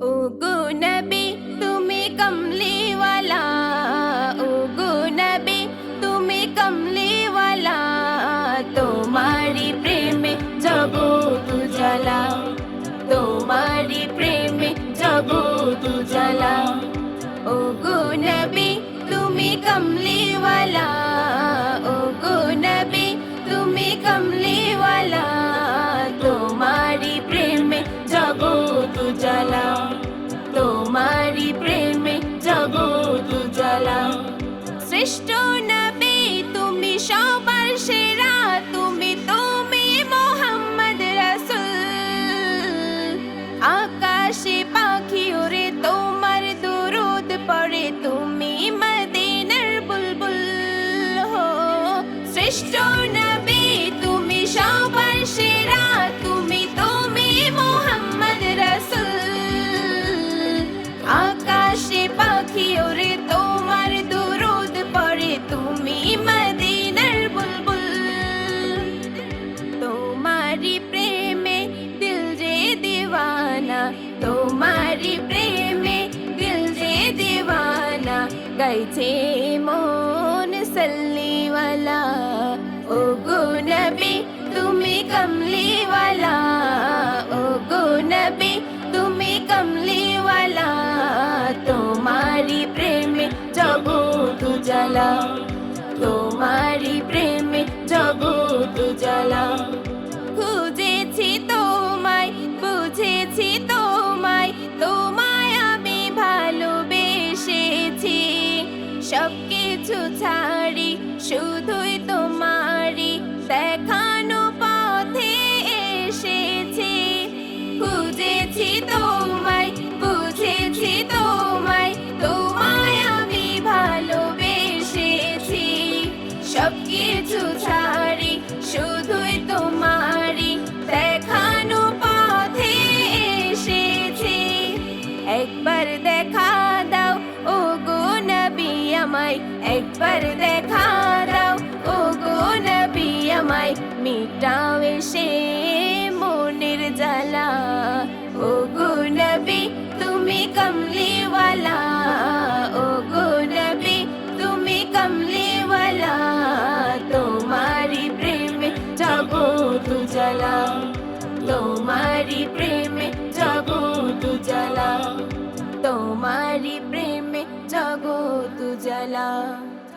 ও গো নবী তুমি কমলিওয়ালা ও গো নবী তুমি কমলিওয়ালা তোমারি প্রেমে জগৎ জ্বালা তোমারি প্রেমে জগৎ জ্বালা ও গো নবী তুমি কমলিওয়ালা ও গো নবী তুমি কমলিওয়ালা তোমারি আকাশে পাখি, ওরে তোমার দুরুদ পড়ে। তুমি মদিনার বুলবুল হো। শ্রেষ্ঠ নবী, তুমি সবার সেরা। তুমি তুমি মোহাম্মদ রাসূল। আকাশে পাখি, ওরে তোমার দুরুদ পড়ে। তুমি মদিনার বুলবুল। তোমারি গাইছে মন সল্লিওয়ালা ও গো নবী তুমি কমলিওয়ালা ও গো নবী তুমি কমলিওয়ালা তোমারি প্রেমে জগৎ জ্বালা তোমারি প্রেমে জগৎ জ্বালা সব কিছু ছাড়ি, শুধুই তোমারি দেখানো পথে এসেছি। খুঁজেছি তোমায়, বুঝেছি তোমায় তোমায় আমি ভালোবেসেছি। সব কিছু ছাড়ি, শুধুই তোমারি দেখানো পথে এসেছি। একবার দেখা আমায় একবার দেখা দাও ও গো নবী আমায় মিটাও এসে মনের জ্বালা ও গো নবী তুমি কমলিওয়ালা ও গো নবী তুমি কমলিওয়ালা তোমারি প্রেমে জগৎ জ্বালা তোমারি প্রেমে জগৎ জ্বালা তোমারি love.